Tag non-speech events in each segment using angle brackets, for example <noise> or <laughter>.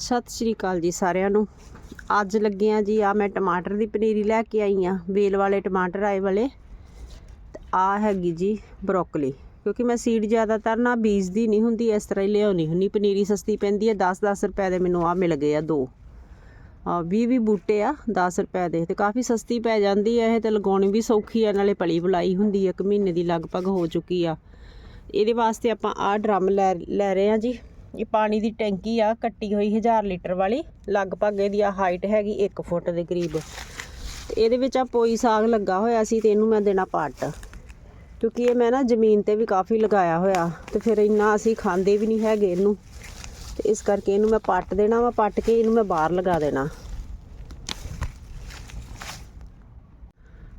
ਸਤਿ ਸ਼੍ਰੀ ਅਕਾਲ ਜੀ ਸਾਰਿਆਂ ਨੂੰ। ਅੱਜ ਲੱਗੇ ਆ ਜੀ ਆ ਮੈਂ ਟਮਾਟਰ ਦੀ ਪਨੀਰੀ ਲੈ ਕੇ ਆਈ ਆ ਵੇਲ ਵਾਲੇ ਟਮਾਟਰ ਆਏ ਵਾਲੇ। ਤੇ ਆ ਹੈਗੀ ਜੀ ਬਰੋਕਲੀ, ਕਿਉਂਕਿ ਮੈਂ ਸੀਡ ਜ਼ਿਆਦਾਤਰ ਨਾ ਬੀਜਦੀ ਨਹੀਂ ਹੁੰਦੀ, ਇਸ ਤਰ੍ਹਾਂ ਹੀ ਲਿਆਉਣੀ ਹੁੰਦੀ। ਪਨੀਰੀ ਸਸਤੀ ਪੈਂਦੀ ਹੈ 10-10 ਰੁਪਏ ਦੇ ਮੈਨੂੰ ਆ ਮਿਲ ਗਏ ਆ ਦੋ। ਆ 20 ਵੀ ਬੂਟੇ ਆ 10 ਰੁਪਏ ਦੇ। ਤੇ ਕਾਫੀ ਸਸਤੀ ਪੈ ਜਾਂਦੀ ਹੈ, ਇਹ ਤੇ ਲਗਾਉਣੀ ਵੀ ਸੌਖੀ ਆ, ਨਾਲੇ ਪਲੀ ਬੁਲਾਈ ਹੁੰਦੀ ਹੈ, ਇੱਕ ਮਹੀਨੇ ਦੀ ਲਗਭਗ ਹੋ ਚੁੱਕੀ ਆ। ਇਹਦੇ ਵਾਸਤੇ ਆਪਾਂ ਆ ਡਰਮ ਲੈ ਲੈ ਰਹੇ ਆ ਜੀ। ਇਹ ਪਾਣੀ ਦੀ ਟੈਂਕੀ ਆ, ਕੱਟੀ ਹੋਈ 1000 ਲੀਟਰ ਵਾਲੀ। ਲਗਭਗ ਇਹਦੀ ਆ ਹਾਈਟ ਹੈਗੀ 1 ਫੁੱਟ ਦੇ ਕਰੀਬ। ਤੇ ਇਹਦੇ ਵਿੱਚ ਆ ਪੋਈ ਸਾਗ ਲੱਗਾ ਹੋਇਆ ਸੀ ਤੇ ਇਹਨੂੰ ਮੈਂ ਦੇਣਾ ਪੱਟ ਕਿਉਂਕਿ ਇਹ ਮੈਂ ਨਾ ਜ਼ਮੀਨ ਤੇ ਵੀ ਕਾਫੀ ਲਗਾਇਆ ਹੋਇਆ, ਤੇ ਫਿਰ ਇੰਨਾ ਅਸੀਂ ਖਾਂਦੇ ਵੀ ਨਹੀਂ ਹੈਗੇ ਇਹਨੂੰ। ਤੇ ਇਸ ਕਰਕੇ ਇਹਨੂੰ ਮੈਂ ਪੱਟ ਦੇਣਾ ਵਾ ਪੱਟ ਕੇ ਇਹਨੂੰ ਮੈਂ ਬਾਹਰ ਲਗਾ ਦੇਣਾ।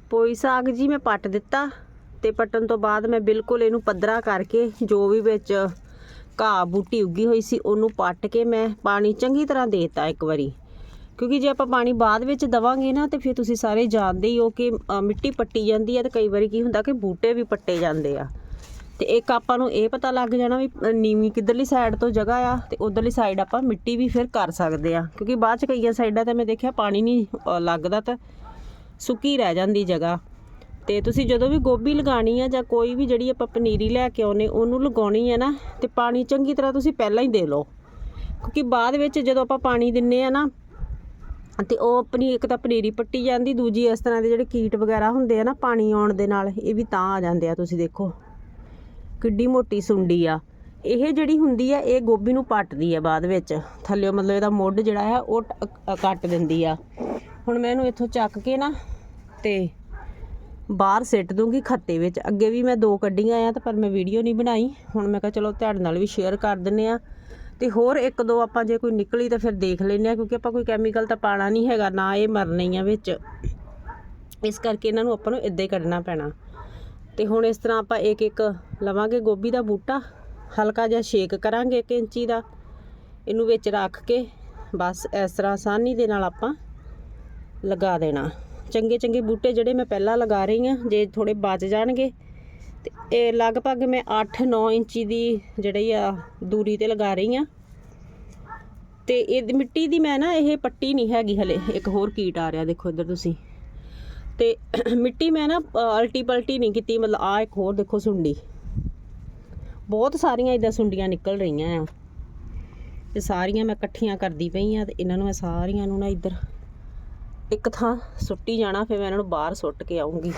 ਪੋਈ ਸਾਗ ਜੀ ਮੈਂ ਪੱਟ ਦਿੱਤਾ, ਤੇ ਪੱਟਣ ਤੋਂ ਬਾਅਦ ਮੈਂ ਬਿਲਕੁਲ ਇਹਨੂੰ ਪੱਧਰਾ ਕਰਕੇ ਜੋ ਵੀ ਵਿੱਚ ਘਾਹ ਬੂਟੀ ਉੱਗੀ ਹੋਈ ਸੀ, ਉਹਨੂੰ ਪੱਟ ਕੇ ਮੈਂ ਪਾਣੀ ਚੰਗੀ ਤਰ੍ਹਾਂ ਦੇਤਾ ਇੱਕ ਵਾਰੀ। ਕਿਉਂਕਿ ਜੇ ਆਪਾਂ ਪਾਣੀ ਬਾਅਦ ਵਿੱਚ ਦਵਾਂਗੇ ਨਾ, ਤੇ ਫਿਰ ਤੁਸੀਂ ਸਾਰੇ ਜਾਣਦੇ ਹੀ ਹੋ ਕਿ ਮਿੱਟੀ ਪੱਟੀ ਜਾਂਦੀ ਹੈ ਤੇ ਕਈ ਵਾਰੀ ਕੀ ਹੁੰਦਾ ਕਿ ਬੂਟੇ ਵੀ ਪੱਟੇ ਜਾਂਦੇ ਆ। ਤੇ ਇੱਕ ਆਪਾਂ ਨੂੰ ਇਹ ਪਤਾ ਲੱਗ ਜਾਣਾ ਵੀ ਨੀਵੀਂ ਕਿੱਧਰਲੀ ਸਾਈਡ ਤੋਂ ਜਗ੍ਹਾ ਆ ਤੇ ਉਧਰਲੀ ਸਾਈਡ ਆਪਾਂ ਮਿੱਟੀ ਵੀ ਫਿਰ ਕਰ ਸਕਦੇ ਆ। ਕਿਉਂਕਿ ਬਾਅਦ ਚ ਕਈਆਂ ਸਾਈਡਾਂ ਤੇ ਮੈਂ ਦੇਖਿਆ ਪਾਣੀ ਨਹੀਂ ਲੱਗਦਾ ਤਾਂ ਸੁੱਕੀ ਰਹਿ ਜਾਂਦੀ ਜਗ੍ਹਾ। ਤੇ ਤੁਸੀਂ ਜਦੋਂ ਵੀ ਗੋਭੀ ਲਗਾਣੀ ਆ ਜਾਂ ਕੋਈ ਵੀ ਜਿਹੜੀ ਆਪਾਂ ਪਨੀਰੀ ਲੈ ਕੇ ਆਉਨੇ, ਉਹਨੂੰ ਲਗਾਉਣੀ ਹੈ ਨਾ, ਤੇ ਪਾਣੀ ਚੰਗੀ ਤਰ੍ਹਾਂ ਤੁਸੀਂ ਪਹਿਲਾਂ ਹੀ ਦੇ ਲਓ। ਕਿਉਂਕਿ ਬਾਅਦ ਵਿੱਚ ਜਦੋਂ ਆਪਾਂ ਪਾਣੀ ਦਿੰਨੇ ਆ ਨਾ, ਤੇ ਉਹ ਆਪਣੀ ਇੱਕ ਤਾਂ ਪਨੀਰੀ ਪੱਟੀ ਜਾਂਦੀ, ਦੂਜੀ ਇਸ ਤਰ੍ਹਾਂ ਦੇ ਜਿਹੜੇ ਕੀਟ ਵਗੈਰਾ ਹੁੰਦੇ ਆ ਨਾ ਪਾਣੀ ਆਉਣ ਦੇ ਨਾਲ, ਇਹ ਵੀ ਤਾਂ ਆ ਜਾਂਦੇ ਆ ਤੁਸੀਂ ਦੇਖੋ। ਕਿੱਡੀ ਮੋਟੀ ਸੁੰਡੀ ਆ। ਇਹ ਜਿਹੜੀ ਹੁੰਦੀ ਆ, ਇਹ ਗੋਭੀ ਨੂੰ ਪੱਟਦੀ ਆ ਬਾਅਦ ਵਿੱਚ। ਥੱਲਿਓ ਮਤਲਬ ਇਹਦਾ ਮੁੱਢ ਜਿਹੜਾ ਆ, ਉਹ ਕੱਟ ਦਿੰਦੀ ਆ। ਹੁਣ ਮੈਂ ਇਹਨੂੰ ਇੱਥੋਂ ਚੱਕ ਕੇ ਨਾ, ਤੇ ਬਾਹਰ ਸਿੱਟ ਦੂੰਗੀ ਖੱਤੇ ਵਿੱਚ। ਅੱਗੇ ਵੀ ਮੈਂ ਦੋ ਕੱਢੀਆਂ ਆ ਤਾਂ ਪਰ ਮੈਂ ਵੀਡੀਓ ਨਹੀਂ ਬਣਾਈ। ਹੁਣ ਮੈਂ ਕਿਹਾ ਚਲੋ ਤੁਹਾਡੇ ਨਾਲ ਵੀ ਸ਼ੇਅਰ ਕਰ ਦਿੰਨੇ ਆ। ਤੇ ਹੋਰ ਇੱਕ ਦੋ ਆਪਾਂ ਜੇ ਕੋਈ ਨਿਕਲੀ ਤਾਂ ਫਿਰ ਦੇਖ ਲੈਨੇ ਆ, ਕਿਉਂਕਿ ਆਪਾਂ ਕੋਈ ਕੈਮੀਕਲ ਤਾਂ ਪਾਣਾ ਨਹੀਂ ਹੈਗਾ, ਨਾ ਇਹ ਮਰਨੇ ਆ ਵਿੱਚ। ਇਸ ਕਰਕੇ ਇਹਨਾਂ ਨੂੰ ਆਪਾਂ ਨੂੰ ਇੱਦਾਂ ਹੀ ਕੱਢਣਾ ਪੈਣਾ। ਤੇ ਹੁਣ ਇਸ ਤਰ੍ਹਾਂ ਆਪਾਂ ਇੱਕ ਇੱਕ ਲਵਾਂਗੇ ਗੋਭੀ ਦਾ ਬੂਟਾ। ਹਲਕਾ ਜਿਹਾ ਸ਼ੇਕ ਕਰਾਂਗੇ 1 ਇੰਚੀ ਦਾ। ਇਹਨੂੰ ਵਿੱਚ ਰੱਖ ਕੇ ਬਸ ਇਸ ਤਰ੍ਹਾਂ ਆਸਾਨੀ ਦੇ ਨਾਲ ਆਪਾਂ ਲਗਾ ਦੇਣਾ। ਚੰਗੇ ਚੰਗੇ ਬੂਟੇ ਜਿਹੜੇ ਮੈਂ ਪਹਿਲਾਂ ਲਗਾ ਰਹੀ ਹਾਂ, ਜੇ ਥੋੜੇ ਬਚ ਜਾਣਗੇ। ਤੇ ਇਹ ਲਗਭਗ ਮੈਂ 8-9 ਇੰਚੀ ਦੀ ਜਿਹੜੀ ਆ ਦੂਰੀ ਤੇ ਲਗਾ ਰਹੀ ਹਾਂ। ਤੇ ਇਹ ਮਿੱਟੀ ਦੀ ਮੈਂ ਨਾ ਇਹ ਪੱਟੀ ਨਹੀਂ ਹੈਗੀ ਹਲੇ, ਇੱਕ ਹੋਰ ਕੀਟ ਆ ਰਿਹਾ, ਦੇਖੋ ਇੱਧਰ ਤੁਸੀਂ। ਤੇ <clears throat> ਮਿੱਟੀ ਮੈਂ ਨਾ ਅਲਟੀ ਪਲਟੀ ਨਹੀਂ ਕੀਤੀ, ਮਤਲਬ ਆ ਇੱਕ ਹੋਰ ਦੇਖੋ ਸੁੰਡੀ। ਬਹੁਤ ਸਾਰੀਆਂ ਇਦਾਂ ਸੁੰਡੀਆਂ ਨਿਕਲ ਰਹੀਆਂ ਆ। ਤੇ ਸਾਰੀਆਂ ਮੈਂ ਇਕੱਠੀਆਂ ਕਰਦੀ ਪਈ ਆ ਤੇ ਇਹਨਾਂ ਨੂੰ ਮੈਂ ਸਾਰੀਆਂ ਨੂੰ ਨਾ ਇੱਧਰ ਇੱਕ ਥਾਂ ਸੁੱਟੀ ਜਾਣਾ, ਫਿਰ ਮੈਂ ਇਹਨਾਂ ਨੂੰ ਬਾਹਰ ਸੁੱਟ ਕੇ ਆਉਂਗੀ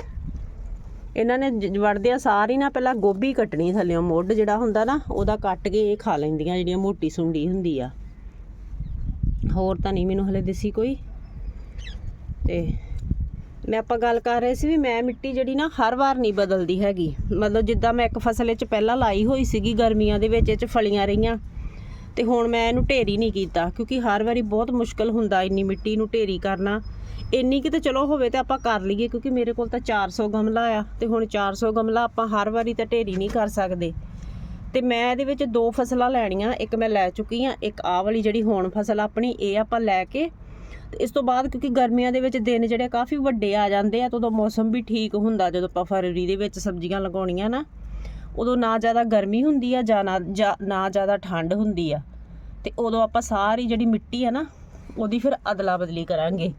ਇਹਨਾਂ ਨੇ ਵੜਦਿਆਂ ਸਾਰੀ ਨਾ ਪਹਿਲਾਂ ਗੋਭੀ ਕੱਟਣੀ ਥੱਲਿਓਂ ਮੁੱਢ ਜਿਹੜਾ ਹੁੰਦਾ ਨਾ, ਉਹਦਾ ਕੱਟ ਕੇ ਇਹ ਖਾ ਲੈਂਦੀਆਂ ਜਿਹੜੀਆਂ ਮੋਟੀ ਸੁੰਡੀ ਹੁੰਦੀ ਆ। ਹੋਰ ਤਾਂ ਨਹੀਂ ਮੈਨੂੰ ਹਲੇ ਦਿਸੀ ਕੋਈ। ਤੇ ਮੈਂ ਆਪਾਂ ਗੱਲ ਕਰ ਰਹੇ ਸੀ ਵੀ ਮੈਂ ਮਿੱਟੀ ਜਿਹੜੀ ਨਾ ਹਰ ਵਾਰ ਨਹੀਂ ਬਦਲਦੀ ਹੈਗੀ। ਮਤਲਬ ਜਿੱਦਾਂ ਮੈਂ ਇੱਕ ਫਸਲ ਵਿੱਚ ਪਹਿਲਾਂ ਲਾਈ ਹੋਈ ਸੀਗੀ ਗਰਮੀਆਂ ਦੇ ਵਿੱਚ, ਇਹ ਚ ਫਲੀਆਂ ਰਹੀਆਂ। ਤੇ ਹੁਣ ਮੈਂ ਇਹਨੂੰ ਢੇਰੀ ਨਹੀਂ ਕੀਤਾ, ਕਿਉਂਕਿ ਹਰ ਵਾਰੀ ਬਹੁਤ ਮੁਸ਼ਕਲ ਹੁੰਦਾ ਇੰਨੀ ਮਿੱਟੀ ਨੂੰ ਢੇਰੀ ਕਰਨਾ। ਇੰਨੀ ਕਿਤੇ ਚਲੋ ਹੋਵੇ ਤੇ ਆਪਾਂ ਕਰ ਲਈਏ, ਕਿਉਂਕਿ ਮੇਰੇ ਕੋਲ ਤਾਂ 400 ਗਮਲਾ ਆ, ਤੇ ਹੁਣ 400 ਗਮਲਾ ਆਪਾਂ ਹਰ ਵਾਰੀ ਤਾਂ ਢੇਰੀ ਨਹੀਂ ਕਰ ਸਕਦੇ। ਤੇ ਮੈਂ ਇਹਦੇ ਵਿੱਚ ਦੋ ਫਸਲਾਂ ਲੈਣੀਆਂ, ਇੱਕ ਮੈਂ ਲੈ ਚੁੱਕੀ ਆ, ਇੱਕ ਆਹ ਵਾਲੀ ਜਿਹੜੀ ਹੁਣ ਫਸਲ ਆਪਣੀ, ਇਹ ਆਪਾਂ ਲੈ ਕੇ, ਤੇ ਇਸ ਤੋਂ ਬਾਅਦ ਕਿਉਂਕਿ ਗਰਮੀਆਂ ਦੇ ਵਿੱਚ ਦਿਨ ਜਿਹੜੇ ਕਾਫੀ ਵੱਡੇ ਆ ਜਾਂਦੇ ਆ, ਤੇ ਉਦੋਂ ਮੌਸਮ ਵੀ ਠੀਕ ਹੁੰਦਾ, ਜਦੋਂ ਆਪਾਂ ਫਰਵਰੀ ਦੇ ਵਿੱਚ ਸਬਜ਼ੀਆਂ ਲਗਾਉਣੀਆਂ ਨਾ। ਉਦੋਂ ਨਾ ਜ਼ਿਆਦਾ ਗਰਮੀ ਹੁੰਦੀ ਆ, ਜਾਂ ਨਾ ਜਾਂ- ਨਾ ਜ਼ਿਆਦਾ ਠੰਡ ਹੁੰਦੀ ਆ। ਤੇ ਉਦੋਂ ਆਪਾਂ ਸਾਰੀ ਜਿਹੜੀ ਮਿੱਟੀ ਆ ਨਾ, ਉਹਦੀ ਫਿਰ ਅਦਲਾ ਬਦਲੀ ਕਰਾਂਗੇ।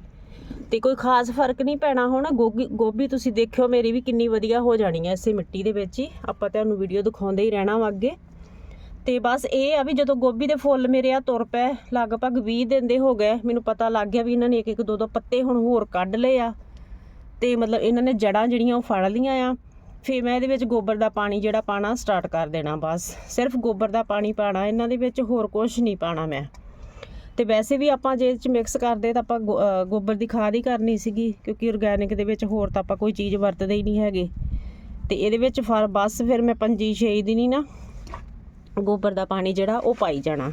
ਤੇ ਕੋਈ ਖਾਸ ਫ਼ਰਕ ਨਹੀਂ ਪੈਣਾ ਹੋਣਾ। ਗੋਭੀ ਗੋਭੀ ਤੁਸੀਂ ਦੇਖਿਓ, ਮੇਰੀ ਵੀ ਕਿੰਨੀ ਵਧੀਆ ਹੋ ਜਾਣੀ ਹੈ ਇਸੇ ਮਿੱਟੀ ਦੇ ਵਿੱਚ ਹੀ। ਆਪਾਂ ਤੁਹਾਨੂੰ ਵੀਡੀਓ ਦਿਖਾਉਂਦੇ ਹੀ ਰਹਿਣਾ ਵਾ ਅੱਗੇ। ਤੇ ਬਸ ਇਹ ਆ ਵੀ ਜਦੋਂ ਗੋਭੀ ਦੇ ਫੁੱਲ ਮੇਰੇ ਆ ਤੁਰ ਪਏ, ਲਗਭਗ 20 ਦਿਨ ਦੇ ਹੋ ਗਏ। ਮੈਨੂੰ ਪਤਾ ਲੱਗ ਗਿਆ ਵੀ ਇਹਨਾਂ ਨੇ ਇੱਕ ਇੱਕ ਦੋ ਦੋ ਪੱਤੇ ਹੁਣ ਹੋਰ ਕੱਢ ਲਏ ਆ। ਤੇ ਮਤਲਬ ਇਹਨਾਂ ਨੇ ਜੜਾਂ ਜਿਹੜੀਆਂ ਉਹ ਫੜ ਲੀਆਂ ਆ। ਫਿਰ ਮੈਂ ਇਹਦੇ ਵਿੱਚ ਗੋਬਰ ਦਾ ਪਾਣੀ ਜਿਹੜਾ ਪਾਣਾ ਸਟਾਰਟ ਕਰ ਦੇਣਾ ਬਸ। ਸਿਰਫ ਗੋਬਰ ਦਾ ਪਾਣੀ ਪਾਣਾ, ਇਹਨਾਂ ਦੇ ਵਿੱਚ ਹੋਰ ਕੁਝ ਨਹੀਂ ਪਾਣਾ ਮੈਂ। ਤੇ ਵੈਸੇ ਵੀ ਆਪਾਂ ਜੇ ਇਹ ਚ ਮਿਕਸ ਕਰਦੇ ਤਾਂ ਆਪਾਂ ਗੋ- ਗੋਬਰ ਦੀ ਖਾਦ ਹੀ ਕਰਨੀ ਸੀਗੀ, ਕਿਉਂਕਿ ਆਰਗੈਨਿਕ ਦੇ ਵਿੱਚ ਹੋਰ ਤਾਂ ਆਪਾਂ ਕੋਈ ਚੀਜ਼ ਵਰਤਦੇ ਹੀ ਨਹੀਂ ਹੈਗੇ। ਤੇ ਇਹਦੇ ਵਿੱਚ ਫਰ ਬਸ ਫਿਰ ਮੈਂ ਪੰਜੀ ਛੇ ਦਿਨ ਹੀ ਨਾ ਗੋਬਰ ਦਾ ਪਾਣੀ ਜਿਹੜਾ ਉਹ ਪਾਈ ਜਾਣਾ।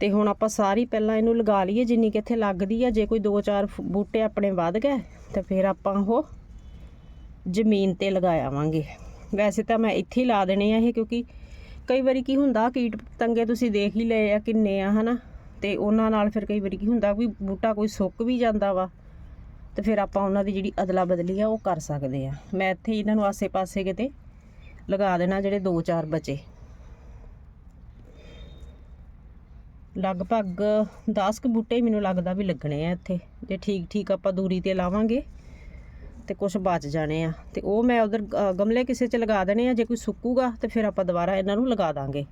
ਤੇ ਹੁਣ ਆਪਾਂ ਸਾਰੀ ਪਹਿਲਾਂ ਇਹਨੂੰ ਲਗਾ ਲਈਏ, ਜਿੰਨੀ ਕਿ ਇੱਥੇ ਲੱਗਦੀ ਆ, ਜੇ ਕੋਈ 2-4 ਬੂਟੇ ਆਪਣੇ ਵੱਧ ਗਏ, ਤਾਂ ਫਿਰ ਆਪਾਂ ਉਹ ਜ਼ਮੀਨ ਤੇ ਲਗਾਵਾਂਗੇ। ਵੈਸੇ ਤਾਂ ਮੈਂ ਇੱਥੇ ਹੀ ਲਾ ਦੇਣੇ ਆ ਇਹ, ਕਿਉਂਕਿ ਕਈ ਵਾਰੀ ਕੀ ਹੁੰਦਾ, ਕੀਟ ਪਤੰਗੇ ਤੁਸੀਂ ਦੇਖ ਹੀ ਲਏ ਆ ਕਿੰਨੇ ਆ, ਹਨਾ? ਤੇ ਉਹਨਾਂ ਨਾਲ ਫਿਰ ਕਈ ਵਾਰੀ ਕੀ ਹੁੰਦਾ ਵੀ ਬੂਟਾ ਕੋਈ ਸੁੱਕ ਵੀ ਜਾਂਦਾ ਵਾ, ਤੇ ਫਿਰ ਆਪਾਂ ਉਹਨਾਂ ਦੀ ਜਿਹੜੀ ਅਦਲਾ ਬਦਲੀ ਆ, ਉਹ ਕਰ ਸਕਦੇ ਆ। ਮੈਂ ਇੱਥੇ ਹੀ ਇਹਨਾਂ ਨੂੰ ਆਸੇ-ਪਾਸੇ ਕਿਤੇ ਲਗਾ ਦੇਣਾ ਜਿਹੜੇ 2-4 ਬਚੇ। ਲਗਭਗ 10 ਕੁ ਬੂਟੇ ਮੈਨੂੰ ਲੱਗਦਾ ਵੀ ਲੱਗਣੇ ਆ ਇੱਥੇ। ਜੇ ਠੀਕ ਠੀਕ ਆਪਾਂ ਦੂਰੀ ਤੇ ਲਾਵਾਂਗੇ ਤੇ ਕੁਝ ਬਚ ਜਾਣੇ ਆ। ਤੇ ਉਹ ਮੈਂ ਉਧਰ ਗਮਲੇ ਕਿਸੇ 'ਚ ਲਗਾ ਦੇਣੇ ਆ, ਜੇ ਕੋਈ ਸੁੱਕੂਗਾ ਤੇ ਫਿਰ ਆਪਾਂ ਦੁਬਾਰਾ ਇਹਨਾਂ ਨੂੰ ਲਗਾ ਦਾਂਗੇ।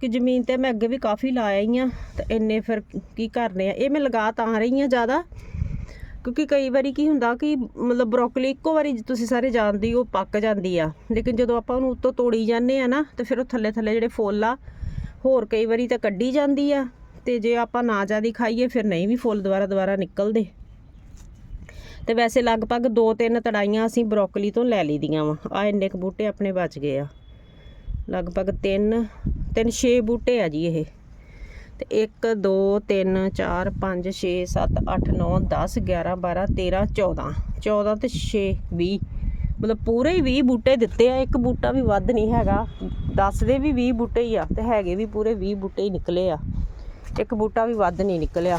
ਕਿ ਜ਼ਮੀਨ ਤੇ ਮੈਂ ਅੱਗੇ ਵੀ ਕਾਫੀ ਲਾਇਆ ਹੀ ਆ, ਤੇ ਇੰਨੇ ਫਿਰ ਕੀ ਕਰਨੇ ਆ। ਇਹ ਮੈਂ ਲਗਾ ਤਾਂ ਰਹੀ ਆ ਜ਼ਿਆਦਾ, ਕਿਉਂਕਿ ਕਈ ਵਾਰੀ ਕੀ ਹੁੰਦਾ ਕਿ ਮਤਲਬ ਬਰੋਕਲੀ ਇੱਕੋ ਵਾਰੀ ਤੁਸੀਂ ਸਾਰੇ ਜਾਣਦੇ ਹੀ, ਉਹ ਪੱਕ ਜਾਂਦੀ ਆ। ਲੇਕਿਨ ਜਦੋਂ ਆਪਾਂ ਉਹਨੂੰ ਉੱਤੋਂ ਤੋੜੀ ਜਾਂਦੇ ਆ ਨਾ, ਤੇ ਫਿਰ ਉਹ ਥੱਲੇ ਥੱਲੇ ਜਿਹੜੇ ਫੁੱਲ ਆ, ਹੋਰ ਕਈ ਵਾਰੀ ਤਾਂ ਕੱਢੀ ਜਾਂਦੀ ਆ। ਤੇ ਜੇ ਆਪਾਂ ਨਾ ਜ਼ਿਆਦਾ ਖਾਈਏ, ਫਿਰ ਨਹੀਂ ਵੀ ਫੁੱਲ ਦੁਬਾਰਾ ਦੁਬਾਰਾ ਨਿਕਲਦੇ। ਤੇ ਵੈਸੇ ਲਗਭਗ 2-3 ਤੜਾਈਆਂ ਅਸੀਂ ਬਰੋਕਲੀ ਤੋਂ ਲੈ ਲਈਆਂ ਵਾ। ਆ ਇੰਨੇ ਕੁ ਬੂਟੇ ਆਪਣੇ ਬਚ ਗਏ ਆ। ਲਗਭਗ 3 ਤਿੰਨ 6 ਬੂਟੇ ਆ ਜੀ ਇਹ। ਤੇ 1 2 3 4 5 6 7 8 9 10 11 12 13 14 14 ਤੇ 6 20 ਮਤਲਬ ਪੂਰੇ ਹੀ 20 ਬੂਟੇ ਦਿੱਤੇ ਆ। ਇੱਕ ਬੂਟਾ ਵੀ ਵੱਧ ਨਹੀਂ ਹੈਗਾ। 10 ਦੇ ਵੀ 20 ਬੂਟੇ ਹੀ ਆ ਤੇ ਹੈਗੇ ਵੀ ਪੂਰੇ 20 ਬੂਟੇ ਹੀ ਨਿਕਲੇ ਆ। ਇੱਕ ਬੂਟਾ ਵੀ ਵੱਧ ਨਹੀਂ ਨਿਕਲਿਆ।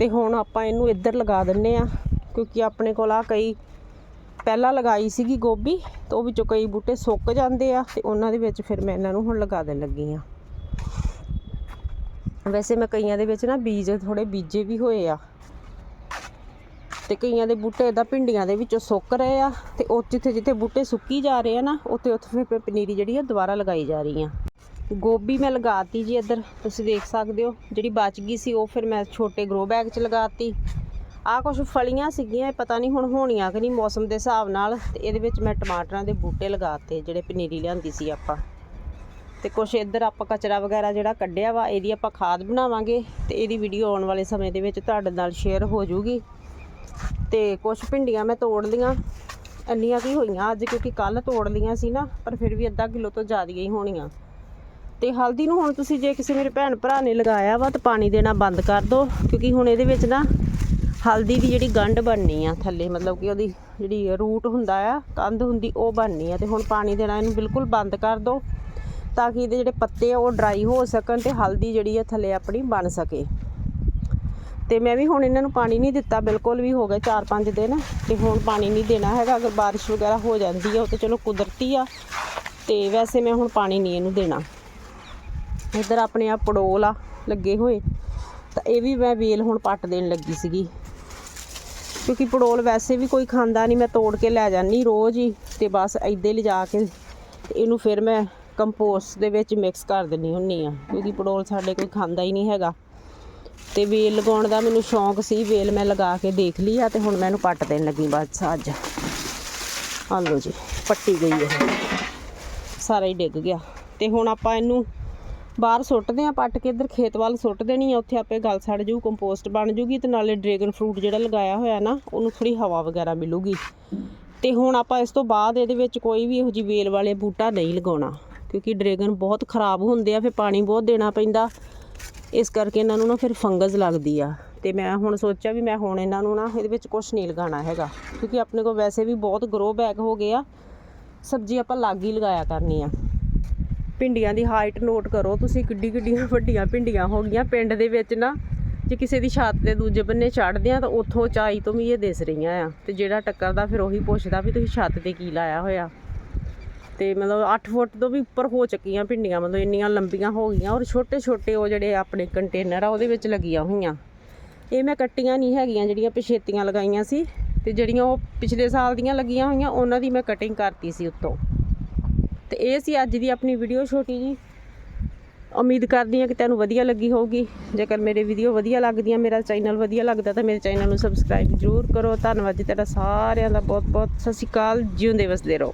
ਤੇ ਹੁਣ ਆਪਾਂ ਇਹਨੂੰ ਇੱਧਰ ਲਗਾ ਦਿੰਨੇ ਆ, ਕਿਉਂਕਿ ਆਪਣੇ ਕੋਲ ਆ ਕਈ ਪਹਿਲਾਂ ਲਗਾਈ ਸੀਗੀ ਗੋਭੀ, ਤੇ ਉਹ ਵਿੱਚੋਂ ਕਈ ਬੂਟੇ ਸੁੱਕ ਜਾਂਦੇ ਆ, ਤੇ ਉਹਨਾਂ ਦੇ ਵਿੱਚ ਫਿਰ ਮੈਂ ਇਹਨਾਂ ਨੂੰ ਹੁਣ ਲਗਾ ਦੇਣ ਲੱਗੀ ਆ। ਵੈਸੇ ਮੈਂ ਕਈਆਂ ਦੇ ਵਿੱਚ ਨਾ ਬੀਜ ਥੋੜੇ ਬੀਜੇ ਵੀ ਹੋਏ ਆ। ਤੇ ਕਈਆਂ ਦੇ ਬੂਟੇ ਇਦਾਂ ਭਿੰਡੀਆਂ ਦੇ ਵਿੱਚੋਂ ਸੁੱਕ ਰਹੇ ਆ, ਤੇ ਉਹ ਜਿੱਥੇ ਜਿੱਥੇ ਬੂਟੇ ਸੁੱਕੀ ਜਾ ਰਹੇ ਆ ਨਾ ਉੱਥੇ ਉੱਥੇ ਫਿਰ ਪਨੀਰੀ ਜਿਹੜੀ ਆ ਦੁਬਾਰਾ ਲਗਾਈ ਜਾ ਰਹੀ ਆ। ਗੋਭੀ ਮੈਂ ਲਗਾਤੀ ਜੀ ਇੱਧਰ, ਤੁਸੀਂ ਦੇਖ ਸਕਦੇ ਹੋ, ਜਿਹੜੀ ਬਚ ਗਈ ਸੀ ਉਹ ਫਿਰ ਮੈਂ ਛੋਟੇ ਗਰੋ ਬੈਗ 'ਚ ਲਗਾਤੀ। ਆਹ ਕੁਝ ਫਲੀਆਂ ਸੀਗੀਆਂ, ਇਹ ਪਤਾ ਨਹੀਂ ਹੁਣ ਹੋਣੀਆਂ ਕਿ ਨਹੀਂ ਮੌਸਮ ਦੇ ਹਿਸਾਬ ਨਾਲ, ਤੇ ਇਹਦੇ ਵਿੱਚ ਮੈਂ ਟਮਾਟਰਾਂ ਦੇ ਬੂਟੇ ਲਗਾਤੇ, ਜਿਹੜੇ ਪਨੀਰੀ ਲਿਆਂਦੀ ਸੀ ਆਪਾਂ। ਤੇ ਕੁਛ ਇੱਧਰ ਆਪਾਂ ਕਚਰਾ ਵਗੈਰਾ ਜਿਹੜਾ ਕੱਢਿਆ ਵਾ, ਇਹਦੀ ਆਪਾਂ ਖਾਦ ਬਣਾਵਾਂਗੇ, ਤੇ ਇਹਦੀ ਵੀਡੀਓ ਆਉਣ ਵਾਲੇ ਸਮੇਂ ਦੇ ਵਿੱਚ ਤੁਹਾਡੇ ਨਾਲ ਸ਼ੇਅਰ ਹੋ ਜਾਊਗੀ ਤੇ ਕੁਛ ਭਿੰਡੀਆਂ ਮੈਂ ਤੋੜ ਲੀਆਂ, ਇੰਨੀਆਂ ਵੀ ਹੋਈਆਂ ਅੱਜ ਕਿਉਂਕਿ ਕੱਲ ਤੋੜ ਲੀਆਂ ਸੀ ਨਾ, ਪਰ ਫਿਰ ਵੀ ਅੱਧਾ ਕਿਲੋ ਤੋਂ ਜ਼ਿਆਦਾ ਹੀ ਹੋਣੀਆਂ। ਤੇ ਹਲਦੀ ਨੂੰ ਹੁਣ ਤੁਸੀਂ ਜੇ ਕਿਸੇ ਮੇਰੇ ਭੈਣ ਭਰਾ ਨੇ ਲਗਾਇਆ ਵਾ ਤਾਂ ਪਾਣੀ ਦੇਣਾ ਬੰਦ ਕਰ ਦਿਓ ਕਿਉਂਕਿ ਹੁਣ ਇਹਦੇ ਵਿੱਚ ਨਾ ਹਲਦੀ ਦੀ ਜਿਹੜੀ ਗੰਢ ਬਣਨੀ ਆ ਥੱਲੇ, ਮਤਲਬ ਕਿ ਉਹਦੀ ਜਿਹੜੀ ਰੂਟ ਹੁੰਦਾ ਆ, ਕੰਧ ਹੁੰਦੀ, ਉਹ ਬਣਨੀ ਆ ਤੇ ਹੁਣ ਪਾਣੀ ਦੇਣਾ ਇਹਨੂੰ ਬਿਲਕੁਲ ਬੰਦ ਕਰ ਦਿਓ ਤਾਂ ਕਿ ਇਹਦੇ ਜਿਹੜੇ ਪੱਤੇ ਆ ਉਹ ਡਰਾਈ ਹੋ ਸਕਣ ਤੇ ਹਲਦੀ ਜਿਹੜੀ ਆ ਥੱਲੇ ਆਪਣੀ ਬਣ ਸਕੇ। ਤੇ ਮੈਂ ਵੀ ਹੁਣ ਇਹਨਾਂ ਨੂੰ ਪਾਣੀ ਨਹੀਂ ਦਿੱਤਾ, ਬਿਲਕੁਲ ਵੀ ਹੋ ਗਏ 4-5 ਦਿਨ ਤੇ ਹੁਣ ਪਾਣੀ ਨਹੀਂ ਦੇਣਾ ਹੈਗਾ, ਅਗਰ ਬਾਰਿਸ਼ ਵਗੈਰਾ ਹੋ ਜਾਂਦੀ ਆ ਉਹ ਤੇ ਚਲੋ ਕੁਦਰਤੀ ਆ ਤੇ ਵੈਸੇ ਮੈਂ ਹੁਣ ਪਾਣੀ ਨਹੀਂ ਇਹਨੂੰ ਦੇਣਾ। ਇੱਧਰ ਆਪਣੇ ਆ ਪੜੋਲ ਆ, ਲੱਗੇ ਹੋਏ। ਤਾਂ ਇਹ ਵੀ ਮੈਂ ਵੇਲ ਹੁਣ ਪੱਟ ਦੇਣ ਲੱਗੀ ਸੀਗੀ। ਕਿਉਂਕਿ ਪੜੋਲ ਵੈਸੇ ਵੀ ਕੋਈ ਖਾਂਦਾ ਨਹੀਂ, ਮੈਂ ਤੋੜ ਕੇ ਲੈ ਜਾਂਦੀ ਰੋਜ਼ ਹੀ, ਤੇ ਬਸ ਇੱਦੇ ਲਿਜਾ ਕੇ ਇਹਨੂੰ ਫਿਰ ਮੈਂ ਕੰਪੋਸਟ ਦੇ ਵਿੱਚ ਮਿਕਸ ਕਰ ਦਿੰਨੀ ਹੁੰਨੀ ਆ ਕਿਉਂਕਿ ਪੜੋਲ ਸਾਡੇ ਕੋਈ ਖਾਂਦਾ ਹੀ ਨਹੀਂ ਹੈਗਾ। ਤੇ ਵੇਲ ਲਗਾਉਣ ਦਾ ਮੈਨੂੰ ਸ਼ੌਂਕ ਸੀ, ਵੇਲ ਮੈਂ ਲਗਾ ਕੇ ਦੇਖ ਲਈ ਆ ਤੇ ਹੁਣ ਮੈਂ ਇਹਨੂੰ ਪੱਟ ਦੇਣ ਲੱਗੀ ਬਸ ਅੱਜ। ਆ ਲਓ ਜੀ, ਪੱਟੀ ਗਈ ਇਹ। ਸਾਰਾ ਹੀ ਡਿੱਗ ਗਿਆ। ਤੇ ਹੁਣ ਆਪਾਂ ਇਹਨੂੰ ਬਾਹਰ ਸੁੱਟਦੇ ਆ, ਪੱਟ ਕੇ ਇੱਧਰ ਖੇਤ ਵੱਲ ਸੁੱਟ ਦੇਣੀ ਆ, ਉੱਥੇ ਆਪੇ ਗਲ ਸੜ ਜੂ ਕੰਪੋਸਟ ਬਣ ਜੂਗੀ ਤੇ ਨਾਲੇ ਡਰੈਗਨ ਫਰੂਟ ਜਿਹੜਾ ਲਗਾਇਆ ਹੋਇਆ ਨਾ, ਉਹਨੂੰ ਥੋੜੀ ਹਵਾ ਵਗੈਰਾ ਮਿਲੂਗੀ। ਤੇ ਹੁਣ ਆਪਾਂ ਇਸ ਤੋਂ ਬਾਅਦ ਇਹਦੇ ਵਿੱਚ ਕੋਈ ਵੀ ਇਹੋ ਜਿਹੀ ਵੇਲ ਵਾਲੇ ਬੂਟਾ ਨਹੀਂ ਲਗਾਉਣਾ, ਕਿਉਂਕਿ ਡਰੈਗਨ ਬਹੁਤ ਖਰਾਬ ਹੁੰਦੇ ਆ, ਫਿਰ ਪਾਣੀ ਬਹੁਤ ਦੇਣਾ ਪੈਂਦਾ। ਇਸ ਕਰਕੇ ਇਹਨਾਂ ਨੂੰ ਨਾ ਫਿਰ ਫੰਗਸ ਲੱਗਦੀ ਆ। ਤੇ ਮੈਂ ਹੁਣ ਸੋਚਿਆ ਵੀ ਮੈਂ ਹੁਣ ਇਹਨਾਂ ਨੂੰ ਨਾ ਇਹਦੇ ਵਿੱਚ ਕੁਝ ਨਹੀਂ ਲਗਾਉਣਾ ਹੈਗਾ, ਕਿਉਂਕਿ ਆਪਣੇ ਕੋਲ ਵੈਸੇ ਵੀ ਬਹੁਤ ਗਰੋ ਬੈਗ ਹੋ ਗਏ ਆ, ਸਬਜ਼ੀ ਆਪਾਂ ਲੱਗ ਹੀ ਲਗਾਇਆ ਕਰਨੀ ਆ। ਭਿੰਡੀਆਂ ਦੀ ਹਾਈਟ ਨੋਟ ਕਰੋ। ਤੁਸੀਂ ਕਿੱਡੀ ਕਿੱਡੀਆਂ ਵੱਡੀਆਂ ਭਿੰਡੀਆਂ ਹੋ ਗਈਆਂ। ਪਿੰਡ ਦੇ ਵਿੱਚ ਨਾ, ਜੇ ਕਿਸੇ ਦੀ ਛੱਤ 'ਤੇ ਦੂਜੇ ਬੰਨੇ ਚੜ੍ਹਦੇ ਆ, ਤਾਂ ਉੱਥੋਂ ਚਾਈ ਤੋਂ ਵੀ ਇਹ ਦਿਸ ਰਹੀਆਂ ਆ। ਤੇ ਜਿਹੜਾ ਟੱਕਰਦਾ ਫਿਰ ਉਹੀ ਪੁੱਛਦਾ ਵੀ ਤੁਸੀਂ ਛੱਤ ਤੇ ਕੀ ਲਾਇਆ ਹੋਇਆ। ਤੇ ਮਤਲਬ 8 ਫੁੱਟ ਤੋਂ ਵੀ ਉੱਪਰ ਹੋ ਚੁੱਕੀਆਂ ਭਿੰਡੀਆਂ। ਮਤਲਬ ਇੰਨੀਆਂ ਲੰਬੀਆਂ ਹੋ ਗਈਆਂ ਔਰ ਛੋਟੇ ਛੋਟੇ ਉਹ ਜਿਹੜੇ ਆਪਣੇ ਕੰਟੇਨਰ ਆ, ਉਹਦੇ ਵਿੱਚ ਲੱਗੀਆਂ ਹੋਈਆਂ। ਇਹ ਮੈਂ ਕੱਟੀਆਂ ਨਹੀਂ ਹੈਗੀਆਂ, ਜਿਹੜੀਆਂ ਪਿਛੇਤੀਆਂ ਲਗਾਈਆਂ ਸੀ। ਤੇ ਜਿਹੜੀਆਂ ਉਹ ਪਿਛਲੇ ਸਾਲ ਦੀਆਂ ਲੱਗੀਆਂ ਹੋਈਆਂ, ਉਹਨਾਂ ਦੀ ਮੈਂ ਕਟਿੰਗ ਕਰਤੀ ਸੀ ਉੱਤੋਂ। ਤੇ ਇਹ ਸੀ ਅੱਜ ਦੀ ਆਪਣੀ ਵੀਡੀਓ ਛੋਟੀ ਜੀ। ਉਮੀਦ ਕਰਦੀ ਹਾਂ ਕਿ ਤੁਹਾਨੂੰ ਵਧੀਆ ਲੱਗੀ ਹੋਊਗੀ। ਜੇਕਰ ਮੇਰੇ ਵੀਡੀਓ ਵਧੀਆ ਲੱਗਦੀਆਂ, ਮੇਰਾ ਚੈਨਲ ਵਧੀਆ ਲੱਗਦਾ ਤਾਂ ਮੇਰੇ ਚੈਨਲ ਨੂੰ ਸਬਸਕ੍ਰਾਈਬ ਜ਼ਰੂਰ ਕਰੋ। ਧੰਨਵਾਦ ਜੀ ਤੁਹਾਡਾ ਸਾਰਿਆਂ ਦਾ। ਬਹੁਤ ਬਹੁਤ ਸਤਿ ਸ਼੍ਰੀ ਅਕਾਲ। ਜਿਉਂਦੇ ਵਸਦੇ ਰਹੋ।